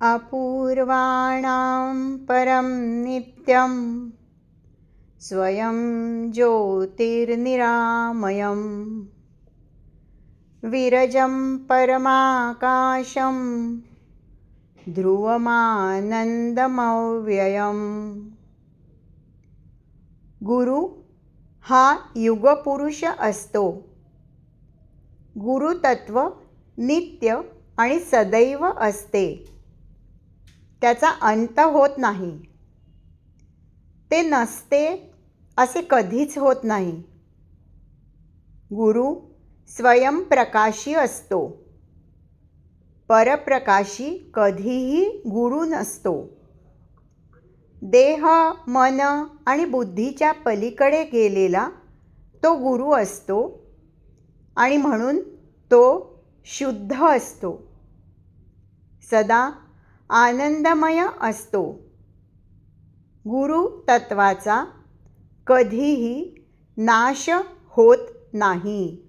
अपूर्वाणां परं नित्यं। स्वयं ज्योतिर्निरामयं विरजं परमाकाशं ध्रुवमानन्दमव्ययम्। गुरु हा युगपुरुष असतो। गुरुतत्व नित्य आणि सदैव असते। त्याचा अंत होत नाही. ते नसते असे कधीच होत नाही. गुरु स्वयंप्रकाशी असतो. परप्रकाशी कधीही गुरु नसतो. देह मन आणि बुद्धीच्या पलीकडे गेलेला तो गुरु असतो आणि म्हणून तो शुद्ध असतो. सदा आनंदमय असतो. गुरु तत्वाचा कधीही नाश होत नाही.